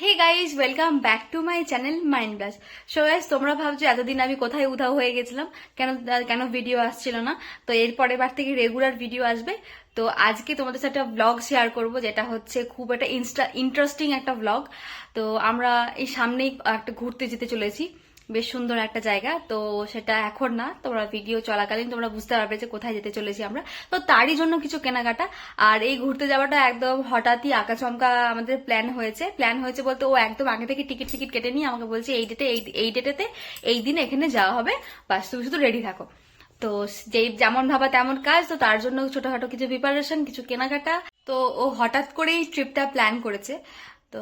Hey guys welcome back to my channel mind blast so guys তোমরা ভাবছ এতদিন আমি কোথায় উধাও হয়ে গেছিলাম? কেন কেন ভিডিও আসছিল না? তো এর পরের বার থেকে রেগুলার ভিডিও আসবে। তো আজকে তোমাদের সাথে একটা ব্লগ শেয়ার করব, যেটা হচ্ছে খুব একটা ইনস্টা ইন্টারেস্টিং একটা ব্লগ তো আমরা এই সামনেই একটা ঘুরতে যেতে চলেছি। বেশ সুন্দর একটা জায়গা। তো সেটা এখন না, তোমরা ভিডিও চলাকালীন তোমরা বুঝতে পারবে যে কোথায় যেতে চলেছি আমরা। তো তারই জন্য কিছু কেনাকাটা। আর এই ঘুরতে যাওয়াটা একদম হঠাৎই আকাশমকা আমাদের প্ল্যান হয়েছে। প্ল্যান হয়েছে বলতে ও একদম আগে থেকে টিকিট ফিকিট কেটে নিয়ে আমাকে বলছে, এই ডেটে এই ডেটেতে এই দিন এখানে যাওয়া হবে। বাস, তুমি শুধু রেডি থাকো। তো যেই, যেমন ভাবা তেমন কাজ। তো তার জন্য ছোটখাটো কিছু প্রিপারেশন কিছু কেনাকাটা। তো ও হঠাৎ করেই ট্রিপটা প্ল্যান করেছে। তো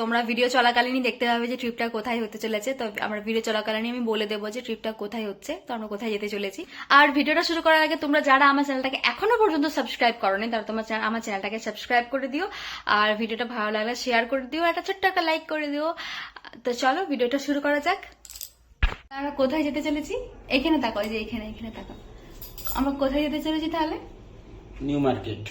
তোমরা ভিডিও চলাকালীনই দেখতে পাবে যে ট্রিপটা কোথায় হতে চলেছে। তো আমরা ভিডিও চলাকালীনই আমি বলে দেবো যে ট্রিপটা কোথায় হচ্ছে, তো আমরা কোথায় যেতে চলেছি। আর ভিডিওটা শুরু করার আগে তোমরা যারা আমার চ্যানেলটাকে এখনও পর্যন্ত সাবস্ক্রাইব করোনি, তারা তোমার আমার চ্যানেলটাকে সাবস্ক্রাইব করে দিও। আর ভিডিওটা ভালো লাগলে শেয়ার করে দিও, একটা ছোট্ট একটা লাইক করে দিও। তো চলো ভিডিওটা শুরু করা যাক। আমরা কোথায় যেতে চলেছি? এখানে এই যে এখানে এখানে তাকাও। আমরা কোথায় যেতে চলেছি তাহলে? New Market.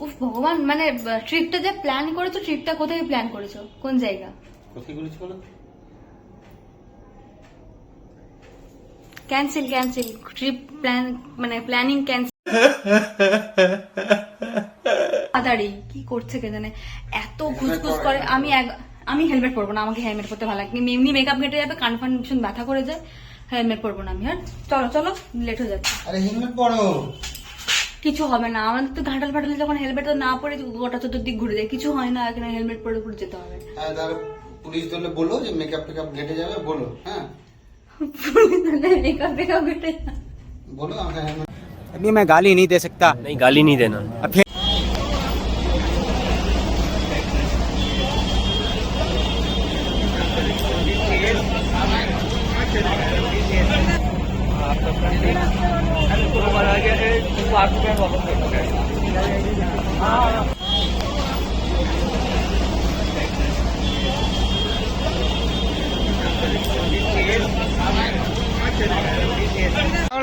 উফ ভগবান মানে ট্রিপটা যে প্ল্যান করেছ ট্রিপটা কোথায় প্ল্যান করেছ? কোন জায়গা? কোথায় বলেছি বলো? ক্যান্সেল ক্যান্সেল ট্রিপ প্ল্যান মানে প্ল্যানিং ক্যান্সেল তাড়াতাড়ি কি করছে কে জানে এত ঘুসঘুস করে আমি এক- আমি হেলমেট পরবো না আমাকে হেলমেট পরতে ভালো লাগে। এমনি মেকআপ কেটে যাবে কান ফান ভীষণ ব্যথা করে যায় হেলমেট পরবো না আমি হ্যাঁ? চলো চলো লেট হয়ে যাচ্ছে। আরে হেলমেট পরো। কিছু হবে না আমাদের তো ঘাটাল ফাটালে যখন হেলমেট তো না পরে গোটা চতুর্দিক ঘুরে যায় কিছু হয় না এখানে হেলমেট পরে পরে যেতে হবে হ্যাঁ তাহলে পুলিশ ধরলে বলো যে মেকআপ টেকআপ ঘেটে যাবে বলো হ্যাঁ মেকআপ টেকআপ কেটে যায়। বলো আমাকে হেলমেট अभी मैं गाली नहीं दे सकता नहीं गाली नहीं देना अब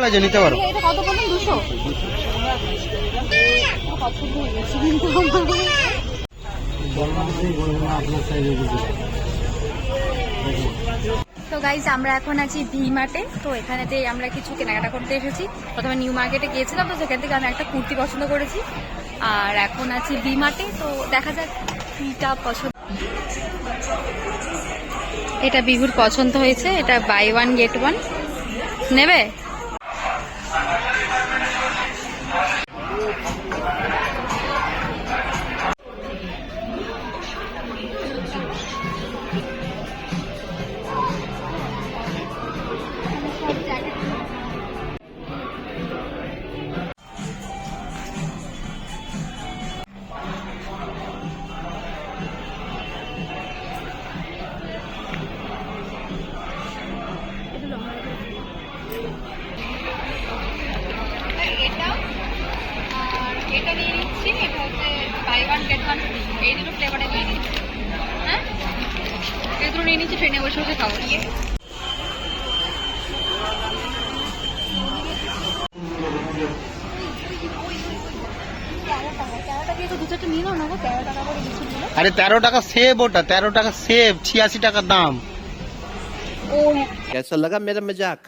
লাগছে নিতে পারো। এটা কত বলুন দুশো? কিন্তু আমার। তো গাইজ আমরা এখন আছি ভি মার্টে তো এখানেতে আমরা কিছু কেনাকাটা করতে এসেছি, প্রথমে নিউ মার্কেটে গিয়েছিলাম, তো সেখান থেকে আমি একটা কুর্তি পছন্দ করেছি। আর এখন আছি ভি মার্টে তো দেখা যাক কিটা পছন্দ। এটা বিহুর পছন্দ হয়েছে, এটা বাই ওয়ান গেট ওয়ান নেবে? এটা হচ্ছে buy one get one free এই দুটো ফ্লেভারে নিয়ে নিচ্ছি হ্যাঁ এই দুটো নিয়ে নিচ্ছি ট্রেনে বসে বসে খাবো ইয়ে তেরো টাকা তেরো টাকা তো দু চারটে নিয়ে নাও না গো তেরো টাকা করে কিছু দিল আরে তেরো টাকা সেব ওটা তেরো টাকা সেব ছিয়াশি টাকা দাম ও कैसा लगा मेरा मजाक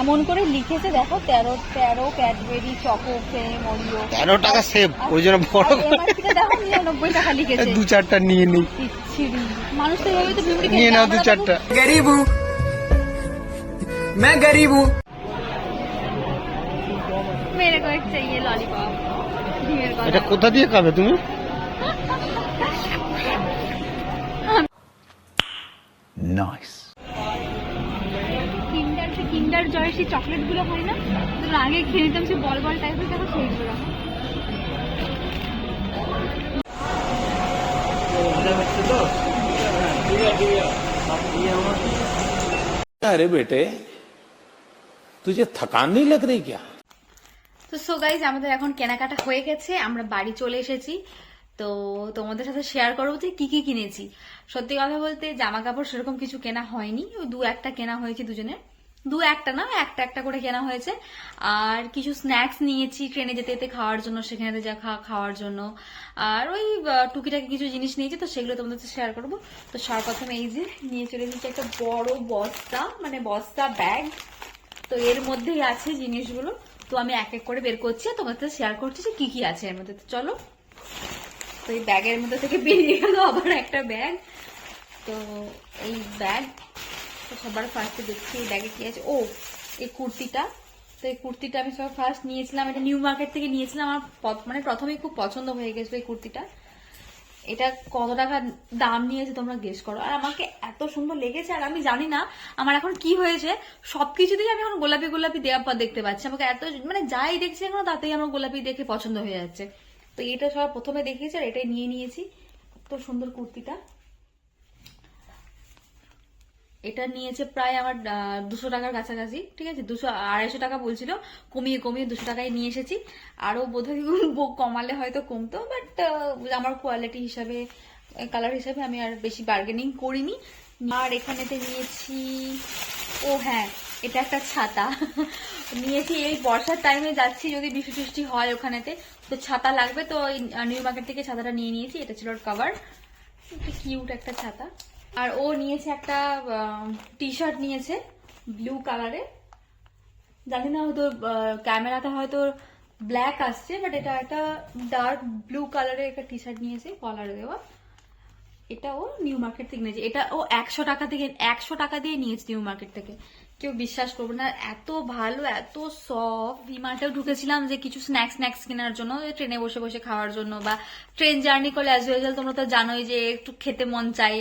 এমন করে লিখেছে দেখো তেরো তেরো ক্যাডবেরি চকো ফ্রেম অরিও তেরো টাকা সেব ওই জন্য বড় করে এমআরপিটা দেখো নিরানব্বই টাকা লিখেছে দু চারটা নিয়ে নিই বিচ্ছিরি। মানুষ তো এভাবে তো বিমড়ি নিয়ে নাও দু চারটা गरीब हूँ मैं गरीब हूँ मेरे को एक चाहिए लॉलीपॉप मेरे को এটা কোথা দিয়ে খাবে তুমি কিন্ডার সেই চকলেট গুলো হয় না যেগুলো আগে খেয়ে নিতাম সে বল বল টাইপের দেখো সেইগুলো अरे बेटे तुझे थकान नहीं लग रही क्या তো সো গাইজ আমাদের এখন কেনাকাটা হয়ে গেছে আমরা বাড়ি চলে এসেছি তো তোমাদের সাথে শেয়ার করবো যে কি কি কিনেছি সত্যি কথা বলতে জামা কাপড় সেরকম কিছু কেনা হয়নি ওই দু একটা কেনা হয়েছে দুজনের দু একটা না, একটা একটা করে কেনা হয়েছে। আর কিছু স্ন্যাক্স নিয়েছি ট্রেনে যেতে যেতে খাওয়ার জন্য, সেখানে যা খাওয়ার জন্য। আর ওই টুকিটাকি কিছু জিনিস নিয়েছি, তো সেগুলো তোমাদের সাথে শেয়ার করব। তো সর্বপ্রথম এই যে নিয়ে চলে এসেছি একটা বড় বস্তা মানে বস্তা ব্যাগ তো এর মধ্যেই আছে জিনিসগুলো। তো আমি এক এক করে বের করছি আর তোমাদের সাথে শেয়ার করছি যে কি কি আছে এর মধ্যে। তো চলো। তো এই ব্যাগের মধ্যে থেকে বেরিয়ে গেল আবার একটা ব্যাগ তো এই ব্যাগ তো সবার ফার্স্টে দেখছি এই ব্যাগে কি আছে। ও, এই কুর্তিটা। তো এই কুর্তিটা আমি সবার ফার্স্ট নিয়েছিলাম। এটা নিউ মার্কেট থেকে নিয়েছিলাম। আমার মানে প্রথমেই খুব পছন্দ হয়ে গেছিল এই কুর্তিটা। এটা কত টাকা দাম নিয়েছে তোমরা গেস করো। আর আমাকে এত সুন্দর লেগেছে, আর আমি জানি না আমার এখন কি হয়েছে। সবকিছুতেই আমি এখন গোলাপি গোলাপি দেওয়া পর দেখতে পাচ্ছি। আমাকে এত মানে যাই দেখছি এখন, তাতেই আমার গোলাপি দেখে পছন্দ হয়ে যাচ্ছে। তো এটা সবার প্রথমে দেখিয়েছি, আর এটাই নিয়ে নিয়েছি। এত সুন্দর কুর্তিটা। এটা নিয়েছে প্রায় আমার দুশো টাকার কাছাকাছি, ঠিক আছে? দুশো, আড়াইশো টাকা বলছিল, কমিয়ে কমিয়ে দুশো টাকায় নিয়ে এসেছি। আরও বোধহয় কমালে হয়তো কমতো বাট আমার কোয়ালিটি হিসাবে কালার হিসাবে আমি আর বেশি বার্গেনিং করিনি। আর এখানেতে নিয়েছি, ও হ্যাঁ এটা একটা ছাতা। নিয়েছি এই বর্ষার টাইমে যাচ্ছি যদি বৃষ্টি টিষ্টি হয় ওখানেতে, তো ছাতা লাগবে, তো নিউ মার্কেট থেকে ছাতাটা নিয়ে নিয়েছি, এটা ছিল ওর কাভার কিউট একটা ছাতা। আর ও নিয়েছে একটা টি শার্ট নিয়েছে ব্লু কালারে জানি না হয়তো ক্যামেরাতে হয়তো ব্ল্যাক আসছে বাট এটা একটা ডার্ক ব্লু কালারের একটা টি শার্ট নিয়েছে কলার দেওয়া। এটা ও নিউ মার্কেট থেকে নিয়েছে। এটা ও একশো টাকা থেকে, একশো টাকা দিয়ে নিয়েছে নিউ মার্কেট থেকে। কেউ বিশ্বাস করবে না। এত ভালো, এত সফট ভিমার্টেও ঢুকেছিলাম যে কিছু স্ন্যাক্স স্ন্যাক্স কেনার জন্য ট্রেনে বসে বসে খাওয়ার জন্য বা ট্রেন জার্নি করলে অ্যাজ ইউজুয়াল তোমরা তো জানোই যে একটু খেতে মন চায়।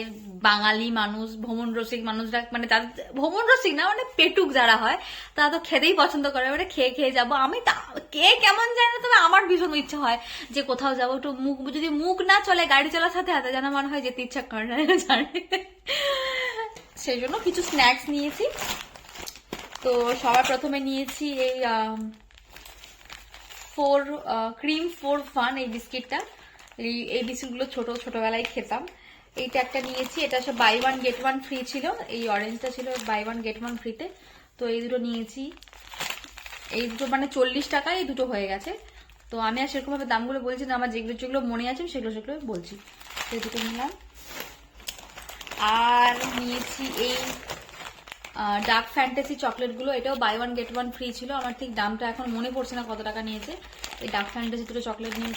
বাঙালি মানুষ, ভ্রমণ রসিক মানুষরা মানে তাদের, ভ্রমণ রসিক না মানে পেটুক যারা হয়, তারা তো খেতেই পছন্দ করে। মানে খেয়ে খেয়ে যাব। আমি তা, কে কেমন জানি না, তবে আমার ভীষণ ইচ্ছা হয় যে কোথাও যাব। একটু মুখ, যদি মুখ না চলে গাড়ি চলার সাথে হাতে যেন মনে হয় যেতে ইচ্ছা করে না, জানি। সেই জন্য কিছু স্ন্যাক্স নিয়েছি। তো সবার প্রথমে নিয়েছি এই ফোর ক্রিম ফোর ফান এই বিস্কিটটা। এই এই বিস্কিটগুলো ছোট, ছোটবেলায় খেতাম। এইটা একটা নিয়েছি। এটা সব buy one get one free ছিল। এই অরেঞ্জটা ছিল বাই ওয়ান গেট ওয়ান ফ্রিতে তো এই দুটো নিয়েছি। এই দুটো মানে চল্লিশ টাকায় এই দুটো হয়ে গেছে। তো আমি আর সেরকম ভাবে দামগুলো বলছি না, আমার যেগুলো যেগুলো মনে আছে সেগুলো সেগুলো বলছি। এই দুটো নিলাম। আর নিয়েছি এই ডার্ক ফ্যান্টাসি চকলেটগুলো এটাও buy one get one free ছিল। আমার ঠিক দামটা এখন মনে পড়ছে না কত টাকা নিয়েছে। এই ডার্ক ফ্যান্টাসি দুটো চকলেট নিয়ে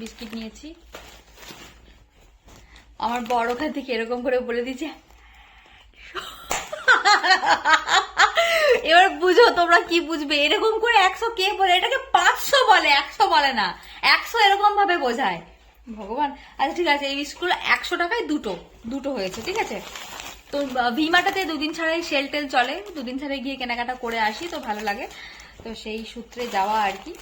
বিস্কিট নিয়েছি। আমার বড় ওখান থেকে এরকম করে বলে দিচ্ছে এবার বুঝো তোমরা কি বুঝবে? এরকম করে একশো কে বলে? এটাকে পাঁচশো বলে, একশো বলে না। একশো এরকম ভাবে বোঝায়। ভগবান। আচ্ছা ঠিক আছে, এই বিস্কুট একশো টাকায় দুটো দুটো হয়েছে, ঠিক আছে? তো ভিমাটাতে দুদিন ছাড়াই সেল টেল চলে। দুদিন ছাড়াই গিয়ে কেনাকাটা করে আসি, তো ভালো লাগে। তো সেই সূত্রে যাওয়া আর কি।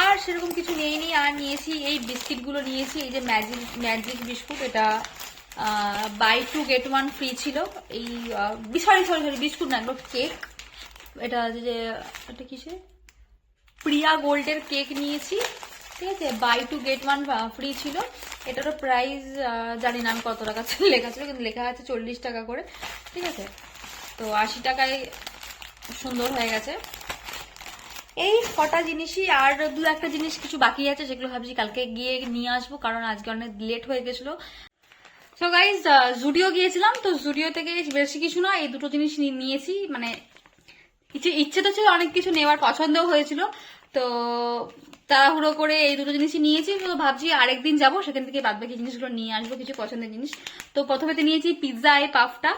আর সেরকম কিছু নেইনি, আর নিয়েছি, এই বিস্কিটগুলো নিয়েছি, এই যে ম্যাজিক ম্যাজিক বিস্কুট, এটা buy two get one free ছিল। এই সরি সরি সরি বিস্কুট না, এগুলো কেক এটা যে, এটা কিসে প্রিয়া গোল্ডের কেক নিয়েছি। ঠিক আছে buy two get one free ছিল। এটারও প্রাইস জানি না আমি কত টাকা লেখা ছিল, কিন্তু লেখা আছে চল্লিশ টাকা করে, ঠিক আছে? তো আশি টাকায় সুন্দর হয়ে গেছে। এই কটা জিনিসই আর দু একটা জিনিস কিছু বাকি আছে, যেগুলো ভাবছি কালকে গিয়ে নিয়ে আসব, কারণ আজকে অনেক লেট হয়ে গেছিল। সো গাইজ জুডিও গিয়েছিলাম, তো জুডিও থেকে বেশি কিছু না, এই দুটো জিনিস নিয়েছি মানে কিছু ইচ্ছে তো ছিল অনেক কিছু নেওয়ার, পছন্দও হয়েছিল। তো তাড়াহুড়ো করে এই দুটো জিনিসই নিয়েছি, তো ভাবছি আরেকদিন যাব, সেখান থেকে বাদ বাকি জিনিসগুলো নিয়ে আসব, কিছু পছন্দের জিনিস। তো প্রথমেতে নিয়েছি পিৎজা এই পাফটা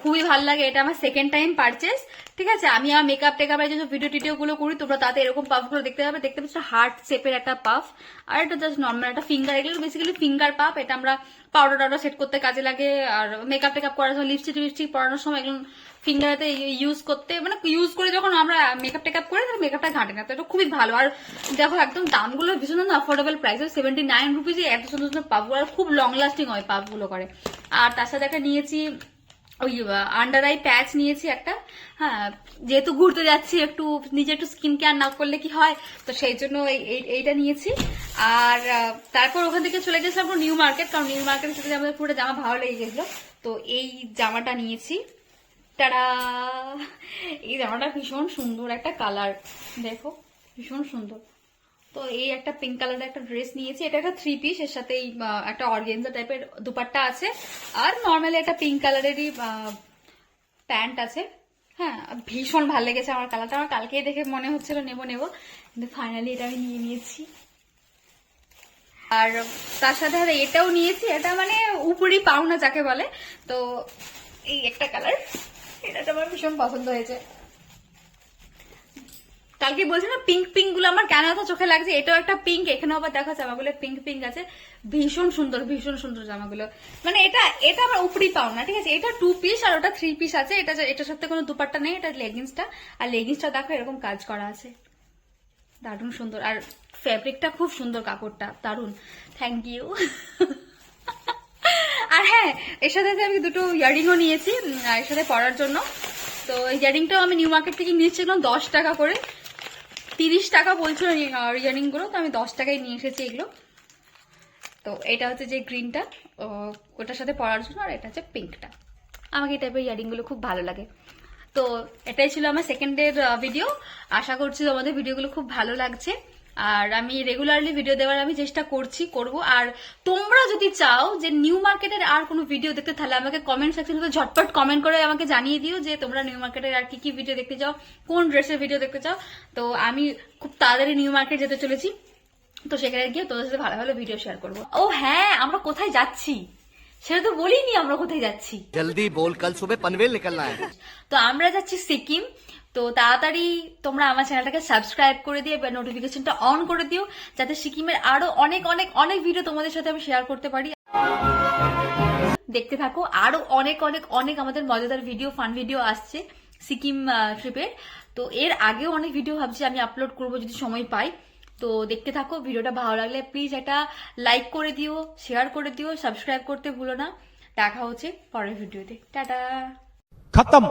খুবই ভালো লাগে, এটা আমার সেকেন্ড টাইম পারচেস ঠিক আছে? আমি আমার মেকআপ টেকআপ যেসব ভিডিও টিডিও গুলো করি, তোমরা তাতে এরকম পাফগুলো দেখতে পাবে। দেখতে পাচ্ছ হার্ট শেপের একটা পাফ আর এটা জাস্ট নর্মাল একটা ফিঙ্গার এগুলো বেসিক্যালি ফিঙ্গার পাফ এটা আমরা পাউডার টাউডার সেট করতে কাজে লাগে, আর মেকআপ টেকআপ করার সময় লিপস্টিক টিপস্টিক পরানোর সময় এগুলো ফিঙ্গারতে ইউজ করতে মানে ইউজ করে যখন আমরা মেকআপ টেকআপ করে, তাহলে মেকআপটা ঘাটে না। তো এটা খুবই ভালো। আর দেখো, একদম দামগুলো ভীষণ অ্যাফোর্ডেবল প্রাইস সেভেন্টি নাইন রুপিজে এত সুন্দর সুন্দর পাপগুলো আর খুব লং লাস্টিং হয় পাপগুলো করে। আর তার সাথে একটা নিয়েছি, ওই আন্ডার আই প্যাচ নিয়েছি একটা। হ্যাঁ যেহেতু ঘুরতে যাচ্ছি একটু, নিজে একটু স্কিন কেয়ার না করলে কি হয়? তো সেই জন্য এই- এই- এইটা নিয়েছি। আর তারপর ওখান থেকে চলে গেছিলাম নিউ মার্কেট কারণ নিউ মার্কেট আমাদের পুরো জামা ভালো লেগে গেছিল। তো এই জামাটা নিয়েছি। টাটা এই জামাটা ভীষণ সুন্দর একটা কালার দেখো, ভীষণ সুন্দর। তো এই একটা পিঙ্ক কালারের একটা ড্রেস নিয়েছি। এটা একটা থ্রি পিস এর সাথে একটা অর্গেনজা টাইপের দুপাট্টা আছে। আর নর্মালি একটা পিঙ্ক কালারেরই প্যান্ট আছে। হ্যাঁ ভীষণ ভালো লেগেছে আমার কালারটা আমার কালকেই দেখে মনে হচ্ছিল, নেব নেব। কিন্তু ফাইনালি এটা আমি নিয়ে নিয়েছি। আর তার সাথে সাথে এটাও নিয়েছি। এটা মানে উপরি পাওনা যাকে বলে। তো এই একটা কালার এটা তো আমার ভীষণ পছন্দ হয়েছে। কালকে বলছি না পিঙ্ক পিঙ্কগুলো আমার কেন চোখে লাগছে? এটাও একটা পিঙ্ক এখানে আবার দেখো জামাগুলো পিঙ্ক পিঙ্ক আছে। ভীষণ সুন্দর ভীষণ সুন্দর জামাগুলো। মানে এটা এটা আমার উপরি পাও না ঠিক আছে? এটা টু পিস আর ওটা থ্রি পিস আছে। এটা এটার সাথে কোনো দুপাট্টা নেই, এটা লেগিংসটা আর লেগিংসটা দেখো, এরকম কাজ করা আছে। দারুণ সুন্দর। আর ফ্যাব্রিকটা খুব সুন্দর কাপড়টা। দারুণ। থ্যাংক ইউ আর হ্যাঁ এর সাথে আমি দুটো ইয়ারিংও নিয়েছি এর সাথে পরার জন্য। তো ইয়ারিংটাও আমি নিউ মার্কেট থেকে নিয়েছিলাম, দশ টাকা করে। তিরিশ টাকা বলছিল ইয়ারিংগুলো তো আমি দশ টাকায় নিয়ে এসেছি এগুলো। তো এটা হচ্ছে যে গ্রিনটা ওটার সাথে পরার জন্য, আর এটা হচ্ছে পিঙ্কটা। আমাকে এই টাইপের ইয়ারিংগুলো খুব ভালো লাগে। তো এটাই ছিল আমার সেকেন্ডের ভিডিও আশা করছি তোমাদের ভিডিওগুলো খুব ভালো লাগছে। আর আমি রেগুলারলি ভিডিও দেওয়ার আমি চেষ্টা করছি করব। আর তোমরা যদি চাও যে নিউ মার্কেটের আর কোনো ভিডিও দেখতে তাহলে আমাকে কমেন্ট সেকশনে ঝটপট কমেন্ট করে আমাকে জানিয়ে দিও যে তোমরা নিউ মার্কেটের আর কি কি ভিডিও দেখতে চাও কোন ড্রেসের ভিডিও দেখতে চাও। তো আমি খুব তাড়াতাড়ি নিউ মার্কেট যেতে চলেছি। তো সেখানে গিয়ে তোদের সাথে ভালো ভালো ভিডিও শেয়ার করব। ও হ্যাঁ আমরা কোথায় যাচ্ছি? সেটা তো বলিনি আমরা কোথায় যাচ্ছি। জলদি বল কাল সুবে পানভেল নিকলনা তো আমরা যাচ্ছি সিকিম। তো তাড়াতাড়ি তোমরা আমার চ্যানেলটাকে সাবস্ক্রাইব করে দিও বা নোটিফিকেশনটা অন করে দিও, যাতে সিকিমের আরও অনেক অনেক অনেক ভিডিও তোমাদের সাথে আমি শেয়ার করতে পারি। দেখতে থাকো, আরও অনেক অনেক অনেক আমাদের মজাদার ভিডিও ফান ভিডিও আসছে সিকিম ট্রিপের তো এর আগেও অনেক ভিডিও ভাবছি আমি আপলোড করব যদি সময় পাই। তো দেখতে থাকো ভিডিওটা ভালো লাগলে প্লিজ একটা লাইক করে দিও শেয়ার করে দিও সাবস্ক্রাইব করতে ভুলো না। দেখা হচ্ছে পরের ভিডিওতে টাটা! খতম!